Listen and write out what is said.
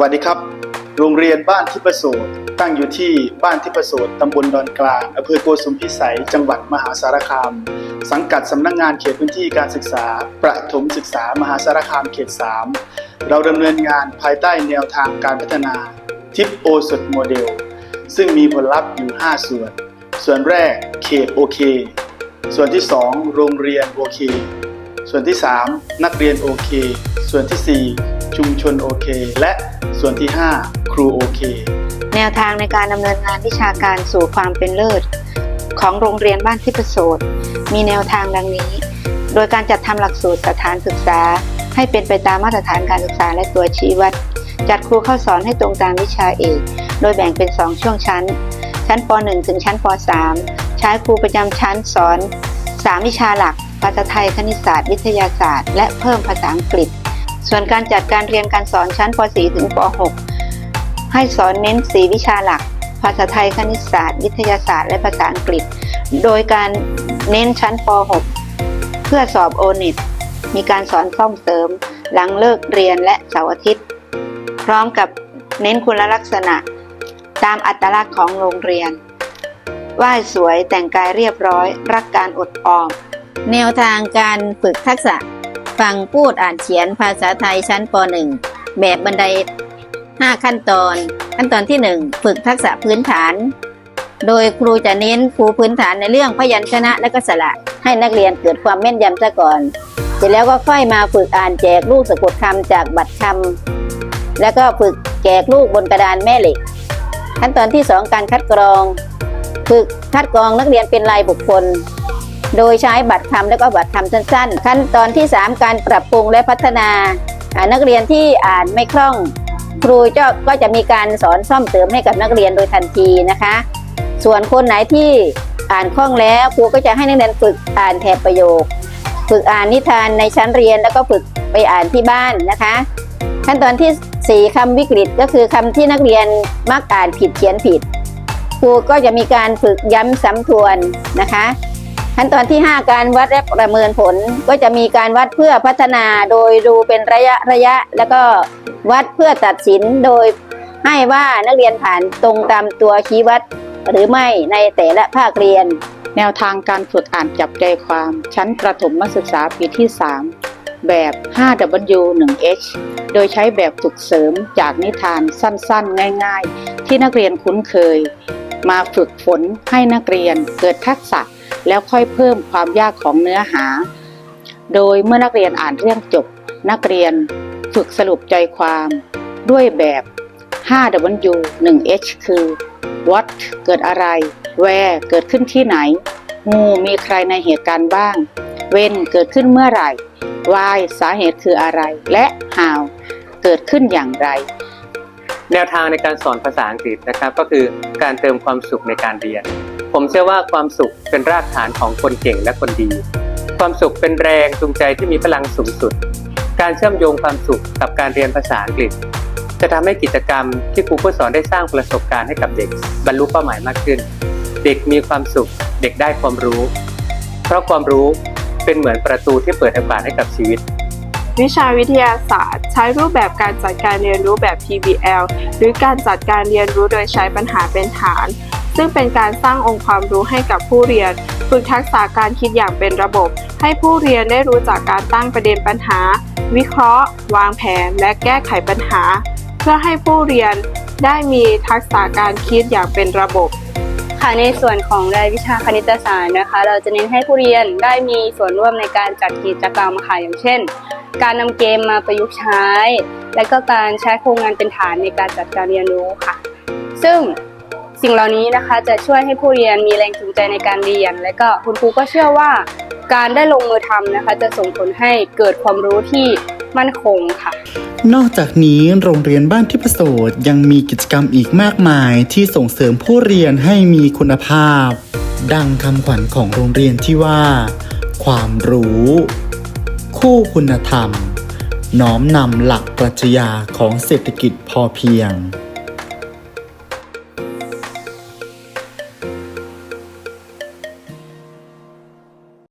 วัสดีครับ โรงเรียนบ้านทิพโสตรตั้งอยู่ที่บ้านทิพโสตรตำบลดอนกลางอำเภอโกสุมพิสัย จังหวัดมหาสารคาม สังกัดสำนักงงานเขตพื้นที่การศึกษา ประถมศึกษามหาสารคามเขต 3 เราดำเนินงานภายใต้แนวทางการพัฒนาทิปโอสดโมเดล ซึ่งมีผลลัพธ์อยู่ 5 ส่วน ส่วนแรกเขตโอเค ส่วนที่ 2 โรงเรียนโอเค ส่วนที่ 3 นักเรียนโอเค ส่วนที่ 4 ชุมชนโอเค และส่วนที่ 5 ครูโอเค แนวทางในการดำเนินงานวิชาการสู่ความเป็นเลิศ ของโรงเรียนบ้านทิพโสตมีแนวทางดังนี้ โดยการจัดทำหลักสูตรสถานศึกษา ให้เป็นไปตามมาตรฐานการศึกษาและตัวชี้วัด จัดครูเข้าสอนให้ตรงตามวิชาเอก โดยแบ่งเป็น 2 ช่วงชั้น ชั้นป .1 ถึงชั้นป .3 ใช้ครูประจำชั้นสอน 3 วิชาหลัก ภาษาไทย คณิตศาสตร์ วิทยาศาสตร์ และเพิ่มภาษาอังกฤษ ส่วนการจัดการเรียนการสอนชั้นป .4 ถึงป .6 ให้สอนเน้น 4 วิชาหลัก ภาษาไทยคณิตศาสตร์ วิทยาศาสตร์ และภาษาอังกฤษ โดยการเน้นชั้นป .6 เพื่อสอบโอเน็ตมีการสอนซ่อมเสริม หลังเลิกเรียนและเสาร์อาทิตย์ พร้อมกับเน้นคุณลักษณะ ตามอัตลักษณ์ของโรงเรียนไหว้สวยแต่งกายเรียบร้อย รักการอดออม แนวทางการฝึกทักษะ ฟังพูดอ่านเขียนภาษาไทยชั้นป .1 แบบบันได 5 ขั้นตอน ขั้นตอนที่ 1 ฝึกทักษะพื้นฐาน โดยครูจะเน้นครูพื้นฐานในเรื่องพยัญชนะและก็สระ ให้นักเรียนเกิดความแม่นยำซะก่อน เสร็จแล้วก็ค่อยมาฝึกอ่านแจกลูกสะกดคำจากบัตรคำแล้วก็ฝึกแจกลูกบนกระดานแม่เหล็ก ขั้นตอนที่ 2 การคัดกรอง ฝึกคัดกรองนักเรียนเป็นรายบุคคล โดยใช้บัตรคำและก็บัตรคำสั้นๆ ขั้นตอนที่ 3 การปรับปรุงและพัฒนานักเรียนที่อ่านไม่คล่อง ครูจก็จะมีการสอนซ่อมเติมให้กับนักเรียนโดยทันทีนะคะ ส่วนคนไหนที่อ่านคล่องแล้วครูก็จะให้นักเรียนฝึกอ่านแถบประโยค ฝึกอ่านนิทานในชั้นเรียนแล้วก็ฝึกไปอ่านที่บ้านนะคะ ขั้นตอนที่ 4คำวิกฤตก็คือคำที่นักเรียนมักอ่านผิดเขียนผิด ครูก็จะมีการฝึกย้ำซ้ำทวนนะคะ ขั้นตอนที่ 5 การวัดและประเมินผลก็จะมีการวัดเพื่อพัฒนาโดยดูเป็นระยะระยะ แล้วก็วัดเพื่อตัดสินโดยให้ว่านักเรียนผ่านตรงตามตัวชี้วัดหรือไม่ในแต่ละภาคเรียน แนวทางการฝึกอ่านจับใจความ ชั้นประถมศึกษาปีที่ 3 แบบ 5W 1H โดยใช้แบบฝึกเสริมจากนิทานสั้นๆ ง่าย ๆ ที่นักเรียนคุ้นเคย มาฝึกฝนให้นักเรียนเกิดทักษะ แล้วค่อยเพิ่มความยากของเนื้อหา โดยเมื่อนักเรียนอ่านเรื่องจบ นักเรียนฝึกสรุปใจความด้วยแบบ 5W 1H คือ what เกิดอะไร where เกิดขึ้นที่ไหน who มีใครในเหตุการณ์บ้าง when เกิดขึ้นเมื่อไหร่ why สาเหตุคืออะไร และ how เกิดขึ้นอย่างไร แนวทางในการสอนภาษาอังกฤษนะครับ ก็คือการเติมความสุขในการเรียน ผมเชื่อว่าความสุขเป็นรากฐานของคนเก่งและคนดี ความสุขเป็นแรงจูงใจที่มีพลังสูงสุด การเชื่อมโยงความสุขกับการเรียนภาษาอังกฤษ จะทำให้กิจกรรมที่ครูผู้สอนได้สร้างประสบการณ์ให้กับเด็ก บรรลุเป้าหมายมากขึ้น เด็กมีความสุข เด็กได้ความรู้ เพราะความรู้เป็นเหมือนประตูที่เปิดโอกาสให้กับชีวิต วิชาวิทยาศาสตร์ ใช้รูปแบบการจัดการเรียนรู้แบบ PBL หรือการจัดการเรียนรู้โดยใช้ปัญหาเป็นฐาน ซึ่งเป็นการสร้างองค์ความรู้ให้กับผู้เรียน ฝึกทักษะการคิดอย่างเป็นระบบ ให้ผู้เรียนได้รู้จักการตั้งประเด็นปัญหา วิเคราะห์ วางแผน และแก้ไขปัญหา เพื่อให้ผู้เรียนได้มีทักษะการคิดอย่างเป็นระบบค่ะในส่วนของรายวิชาคณิตศาสตร์นะคะ เราจะเน้นให้ผู้เรียนได้มีส่วนร่วมในการจัดกิจกรรมค่ะอย่างเช่น การนำเกมมาประยุกต์ใช้ และก็การใช้โครงงานเป็นฐานในการจัดการเรียนรู้ค่ะ ซึ่งสิ่งเหล่านี้นะคะจะช่วยให้ผู้เรียนมีแรงจูงใจในการเรียน และก็คุณครูก็เชื่อว่า การได้ลงมือทำนะคะ จะส่งผลให้เกิดความรู้ที่มั่นคงค่ะ นอกจากนี้โรงเรียนบ้านทิพโสตยังมีกิจกรรมอีกมากมายที่ส่งเสริมผู้เรียนให้มีคุณภาพ ดังคำขวัญของโรงเรียนที่ว่า ความรู้ คู่คุณธรรม น้อมนำหลักปรัชญาของเศรษฐกิจพอเพียง